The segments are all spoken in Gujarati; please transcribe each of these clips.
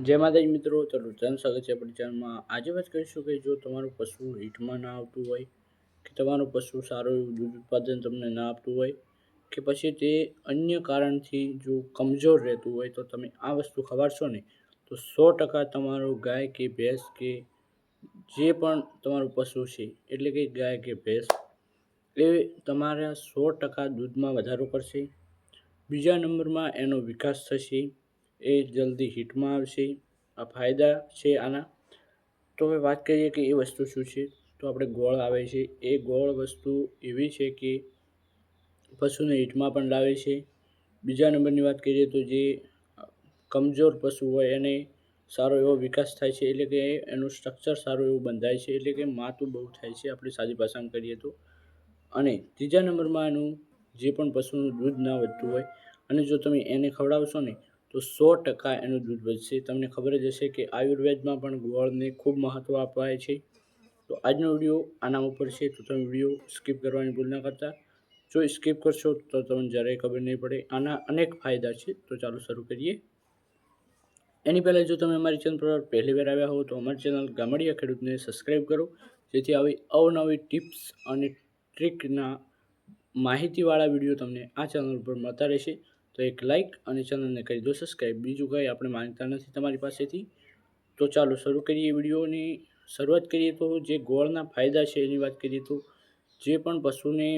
જય માતાજી મિત્રો, તો ધન સ્વાગત છે આપણી આજે વાત કરીશું કે જો તમારું પશુ હિટમાં ના આવતું હોય, કે તમારું પશુ સારું એવું દૂધ ઉત્પાદન તમને ના આપતું હોય, કે પછી તે અન્ય કારણથી જો કમજોર રહેતું હોય, તો તમે આ વસ્તુ ખવાડશો ને તો સો ટકા તમારું ગાય કે ભેંસ કે જે પણ તમારું પશુ છે, એટલે કે ગાય કે ભેંસ, એ તમારા સો ટકા દૂધમાં વધારો કરશે. બીજા નંબરમાં એનો વિકાસ થશે. એ જલ્દી હિટમાં આવશે. આ ફાયદા છે આના. તો હવે વાત કરીએ કે એ વસ્તુ શું છે? તો આપણે ગોળ આવે છે. એ ગોળ વસ્તુ એવી છે કે પશુને હિટમાં પણ લાવે છે. બીજા નંબરની વાત કરીએ તો જે કમજોર પશુ હોય એને સારો એવો વિકાસ થાય છે. એટલે કે એનું સ્ટ્રક્ચર સારું એવું બંધાય છે. એટલે કે માતું બહુ થાય છે. આપણે સાદી ભાષામાં કરીએ તો. અને ત્રીજા નંબરમાં એનું જે પણ પશુનું દૂધ ના વધતું હોય, અને જો તમે એને ખવડાવશો ને તો સો ટકા એનું દૂધ વધશે. તમને ખબર જ હશે કે આયુર્વેદમાં પણ ગોળને ખૂબ મહત્ત્વ અપાય છે. તો આજનો વીડિયો આના ઉપર છે. તો તમે વીડિયો સ્કીપ કરવાની ભૂલ ના કરતા. જો સ્કીપ કરશો તો તમને જરાય ખબર નહીં પડે. આના અનેક ફાયદા છે. તો ચાલો શરૂ કરીએ. એની પહેલાં જો તમે અમારી ચેનલ પર પહેલી વાર આવ્યા હો તો અમારી ચેનલ ગામડિયા ખેડૂતને સબસ્ક્રાઈબ કરો. જેથી આવી અવનવી ટિપ્સ અને ટ્રીકના માહિતીવાળા વીડિયો તમને આ ચેનલ પર મળતા રહેશે. તો એક લાઇક અને ચેનલને કરી દો સબસ્ક્રાઈબ બીજું કંઈ આપણે માંગતા નથી તમારી પાસેથી. તો ચાલો શરૂ કરીએ વિડીયોની. શરૂઆત કરીએ તો જે ગોળના ફાયદા છે એની વાત કરીએ તો જે પણ પશુને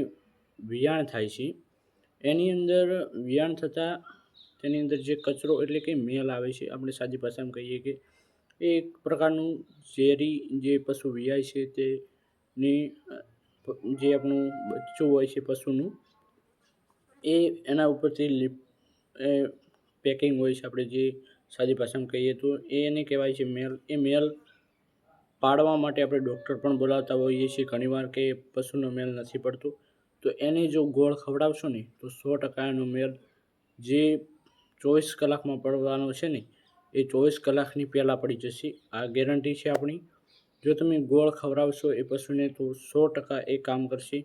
વિયાણ થાય છે, એની અંદર વિયાણ થતાં તેની અંદર જે કચરો એટલે કે મેલ આવે છે, આપણે સાદી ભાષામાં કહીએ કે એ એક પ્રકારનું ઝેરી જે પશુ વિયાય છે તેની જે આપણું બચ્ચું હોય છે પશુનું, એ એના ઉપરથી લીપ એ પેકિંગ હોય છે આપણે જે સાદી ભાષામાં કહીએ તો એને કહેવાય છે મેલ એ મેલ પાડવા માટે આપણે ડૉક્ટર પણ બોલાવતા હોઈએ છીએ. ઘણીવાર કે પશુનો મેલ નથી પડતો. તો એને જો ગોળ ખવડાવશો ને, તો સો ટકા એનો મેલ જે ચોવીસ કલાકમાં પડવાનો છે ને, એ ચોવીસ કલાકની પહેલાં પડી જશે. આ ગેરંટી છે આપણી. જો તમે ગોળ ખવડાવશો એ પશુને, તો સો ટકા એ કામ કરશે.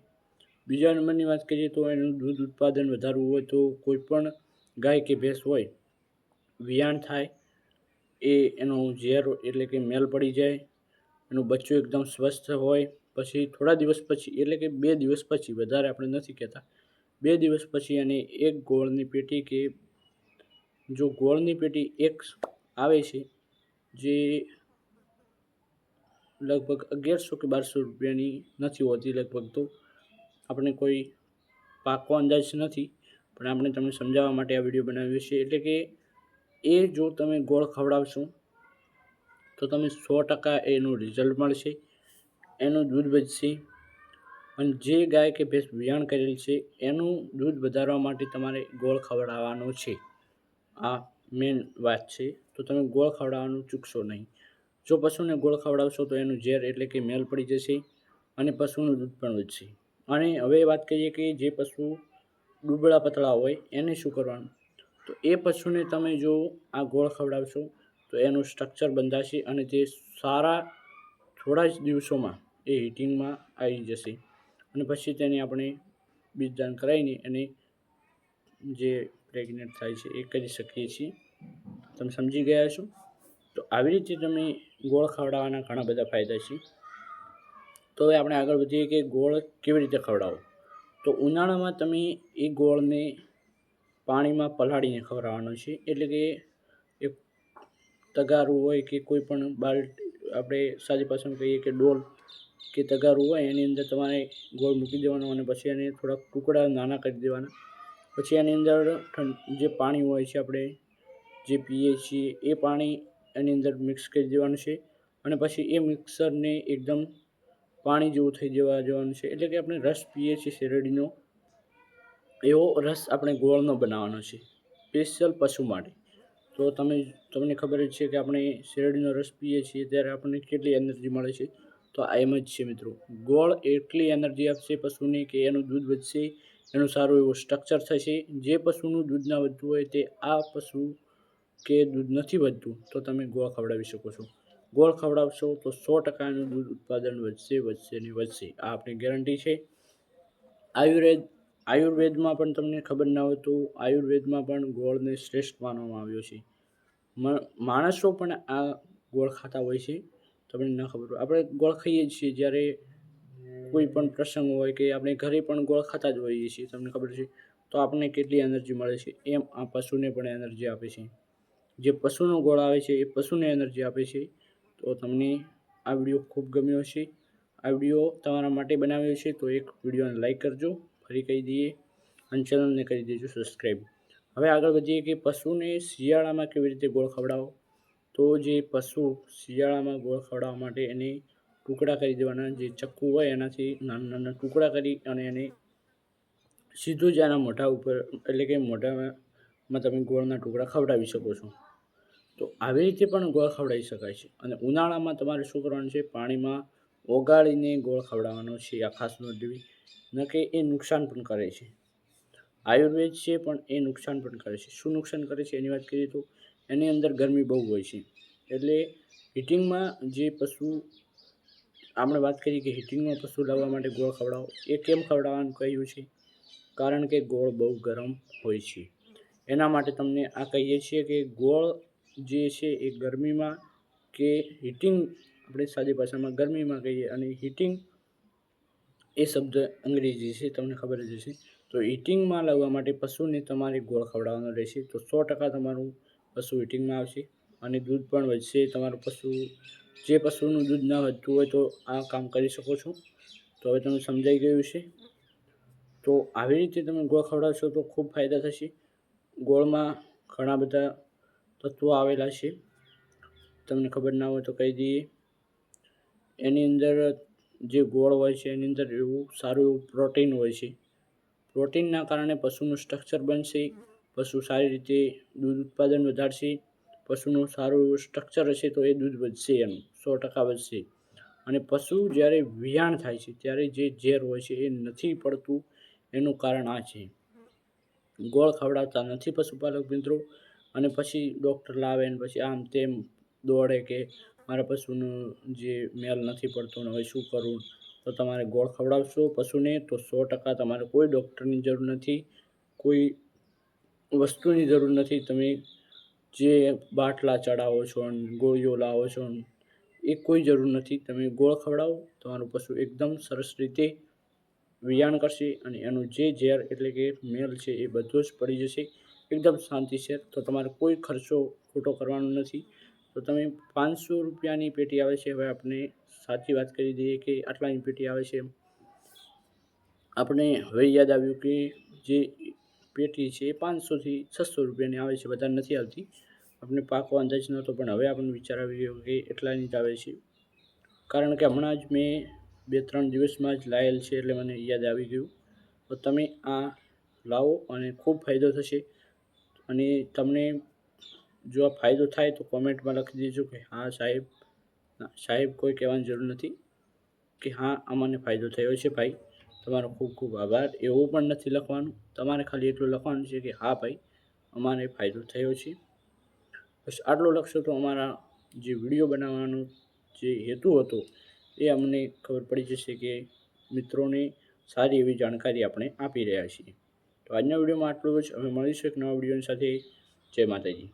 બીજા નંબરની વાત કરીએ તો એનું દૂધ ઉત્પાદન વધારવું હોય તો કોઈ પણ ગાય કે ભેંસ હોય, વિયાણ થાય, એ એનો ઝેર એટલે કે મેલ પડી જાય, એનું બચ્ચું એકદમ સ્વસ્થ હોય, પછી થોડા દિવસ પછી, એટલે કે બે દિવસ પછી, વધારે આપણે નથી કહેતા, બે દિવસ પછી એને એક ગોળની પેટી કે જો ગોળની પેટી એક આવે છે, જે લગભગ અગિયારસો કે બારસો રૂપિયાની નથી હોતી લગભગ તો, આપણે કોઈ પાકો અંદાજ નથી પણ આપણે તમને સમજાવવા માટે આ વીડિયો બનાવ્યો છે. એટલે કે એ જો તમે ગોળ ખવડાવશો, તો તમે સો ટકા એનું રિઝલ્ટ મળશે, એનું દૂધ વધશે. અને જે ગાય કે ભેંસ વિયાણ કરેલ છે, એનું દૂધ વધારવા માટે તમારે ગોળ ખવડાવવાનો છે. આ મેન વાત છે. તો તમે ગોળ ખવડાવવાનું ચૂકશો નહીં. જો પશુને ગોળ ખવડાવશો, તો એનું ઝેર એટલે કે મેલ પડી જશે અને પશુનું દૂધ પણ વધશે. અને હવે વાત કરીએ કે જે પશુ દુબળા પતળા હોય, એને શું કરવાનું? તો એ પશુને તમે જો આ ગોળ ખવડાવશો, તો એનું સ્ટ્રક્ચર બંધાશે અને તે સારા થોડા જ દિવસોમાં એ હીટિંગમાં આવી જશે. અને પછી તેને આપણે બીજદાન કરાવીને એને જે પ્રેગ્નેન્ટ થાય છે એ કરી શકીએ છીએ. તમે સમજી ગયા છો? તો આવી રીતે તમે ગોળ ખવડાવવાના ઘણા બધા ફાયદા છે. તો હવે આપણે આગળ વધીએ કે ગોળ કેવી રીતે ખવડાવો તો ઉનાળામાં તમે એ ગોળને પાણીમાં પલાળીને ખવડાવવાનો છે. એટલે કે એક તગારું હોય કે કોઈ પણ બાલ્ટ આપણે સાદી ભાષામાં કહીએ કે ડોલ કે તગારું હોય, એની અંદર તમારે ગોળ મૂકી દેવાનો અને પછી એને થોડાક ટુકડા નાના કરી દેવાના. પછી એની અંદર જે પાણી હોય છે આપણે, જે પીએ છીએ, એ પાણી એની અંદર મિક્સ કરી દેવાનું છે. અને પછી એ મિક્સરને એકદમ પાણી જેવું થઈ જવા જવાનું છે. એટલે કે આપણે રસ પીએ છીએ શેરડીનો. એવો રસ આપણે ગોળનો બનાવવાનો છે. સ્પેશિયલ પશુ માટે. તો તમે, તમને ખબર જ છે કે આપણે શેરડીનો રસ પીએ છીએ ત્યારે આપણને કેટલી એનર્જી મળે છે. તો આ એમ જ છે મિત્રો. ગોળ એટલી એનર્જી આપશે પશુને કે એનું દૂધ વધશે, એનું સારું એવું સ્ટ્રક્ચર થશે. જે પશુનું દૂધ ના વધતું હોય તે આ પશુ કે દૂધ નથી વધતું, તો તમે ગોળ ખવડાવી શકો છો. ગોળ ખવડાવશો તો સો ટકાનું દૂધ ઉત્પાદન વધશે વધશે ને વધશે. આ આપણી ગેરંટી છે. આયુર્વેદ, આયુર્વેદમાં પણ તમને ખબર ના હોય આયુર્વેદમાં પણ ગોળને શ્રેષ્ઠ માનવામાં આવ્યો છે. માણસો પણ આ ગોળ ખાતા હોય છે. તમને ન ખબર હોય. આપણે ગોળ ખાઈએ જ છીએ જ્યારે કોઈ પણ પ્રસંગ હોય કે આપણે ઘરે પણ ગોળ ખાતા જ હોઈએ છીએ, તમને ખબર છે. તો આપણને કેટલી એનર્જી મળે છે. એમ આ પશુને પણ એનર્જી આપે છે. જે પશુનો ગોળ આવે છે, એ પશુને એનર્જી આપે છે. તો તમને આ વીડિયો ખૂબ ગમ્યો હશે. આ વીડિયો તમારા માટે બનાવ્યો છે તો એક વિડીયોને લાઇક કરજો, ફરી કહી દઈએ અને ચેનલને કરી દેજો સબસ્ક્રાઈબ. હવે આગળ વધીએ કે પશુને શિયાળામાં કેવી રીતે ગોળ ખવડાવો? તો જે પશુ શિયાળામાં ગોળ ખવડાવવા માટે એને ટુકડા કરી દેવાના, જે ચક્કુ હોય એનાથી નાના નાના ટુકડા કરી અને એને સીધું જ એના મોઢા ઉપર એટલે કે મોઢામાં તમે ગોળના ટુકડા ખવડાવી શકો છો. તો આવી રીતે પણ ગોળ ખવડાવી શકાય છે. અને ઉનાળામાં તમારે શું કરવાનું છે? પાણીમાં ઓગાળીને ગોળ ખવડાવવાનો છે આ ખાસ નોંધવી ન કે એ નુકસાન પણ કરે છે. આયુર્વેદ છે પણ એ નુકસાન પણ કરે છે. શું નુકસાન કરે છે એની વાત કરીએ તો એની અંદર ગરમી બહુ હોય છે. એટલે હીટિંગમાં જે પશુ, આપણે વાત કરીએ કે હીટિંગમાં પશુ લાવવા માટે ગોળ ખવડાવો. એ કેમ ખવડાવવાનું કહ્યું છે? કારણ કે ગોળ બહુ ગરમ હોય છે. એના માટે તમને આ કહીએ છીએ કે ગોળ જે છે એ ગરમીમાં કે હીટિંગ આપણે સાદી ભાષામાં ગરમીમાં કહીએ અને હીટિંગ એ શબ્દ અંગ્રેજી છે, તમને ખબર જ હશે. તો હીટિંગમાં લાવવા માટે પશુને તમારે ગોળ ખવડાવવાનો રહેશે. તો સો ટકા તમારું પશુ હીટિંગમાં આવશે અને દૂધ પણ વધશે. તમારું પશુ, જે પશુનું દૂધ ન વધતું હોય તો આ કામ કરી શકો છો. તો હવે તમને સમજાઈ ગયું છે તો આવી રીતે તમે ગોળ ખવડાવશો તો ખૂબ ફાયદા થશે. ગોળમાં ઘણા બધા તત્વો આવેલા છે. તમને ખબર ના હોય તો કહી દઈએ. એની અંદર જે ગોળ હોય છે, એની અંદર એવું સારું એવું પ્રોટીન હોય છે. પ્રોટીનના કારણે પશુનું સ્ટ્રક્ચર બનશે, પશુ સારી રીતે દૂધ ઉત્પાદન વધારશે, પશુનું સારું એવું સ્ટ્રક્ચર હશે તો એ દૂધ વધશે એનું, સો ટકા વધશે. અને પશુ જ્યારે વિયાણ થાય છે, ત્યારે જે ઝેર હોય છે એ નથી પડતું, એનું કારણ આ છે. ગોળ ખવડાવતા નથી પશુપાલક મિત્રો અને પછી ડૉક્ટર લાવે ને પછી આમ તેમ દોડે કે મારા પશુનું જે મેલ નથી પડતો ને હવે શું કરવું તો તમારે ગોળ ખવડાવશો પશુને તો સો ટકા તમારે કોઈ ડૉક્ટરની જરૂર નથી, કોઈ વસ્તુની જરૂર નથી. તમે જે બાટલા ચડાવો છો ને ગોળીઓ લાવો છો એ કોઈ જરૂર નથી. તમે ગોળ ખવડાવો, તમારું પશુ એકદમ સરસ રીતે વિયાણ કરશે અને એનું જે ઝેર એટલે કે મેલ છે એ બધો જ પડી જશે. એકદમ શાંતિ છે. તો તમારે કોઈ ખર્ચો ખોટો કરવાનો નથી. તો તમે પાંચસો રૂપિયાની પેટી આવે છે. હવે આપણે સાચી વાત કરી દઈએ કે આટલાની પેટી આવે છે આપણે હવે યાદ આવ્યું કે જે પેટી છે એ પાંચસોથી છસો રૂપિયાની આવે છે. વધારે નથી આવતી. આપણે પાકો અંદાજ નહોતો, પણ હવે આપણને વિચાર આવી ગયો કે એટલાની જ આવે છે. કારણ કે હમણાં જ મેં બે ત્રણ દિવસમાં જ લાયેલ છે એટલે મને યાદ આવી ગયું. તો તમે આ લાવો અને ખૂબ ફાયદો થશે. અને તમને જો આ ફાયદો થાય તો કોમેન્ટમાં લખી દેજો કે હા સાહેબ સાહેબ કોઈ કહેવાની જરૂર નથી કે હા અમને ફાયદો થયો છે ભાઈ. તમારો ખૂબ ખૂબ આભાર. એવું પણ નથી લખવાનું. તમારે ખાલી એટલું લખવાનું છે કે હા ભાઈ, અમારે ફાયદો થયો છે. બસ આટલું લખશો તો અમારા જે વીડિયો બનાવવાનો જે હેતુ હતો એ અમને ખબર પડી જશે કે મિત્રોને સારી એવી જાણકારી આપણે આપી રહ્યા છીએ. તો આજના વિડીયોમાં આટલું જ. અમે મળીશું એક નવા વિડીયોની સાથે. જય માતાજી.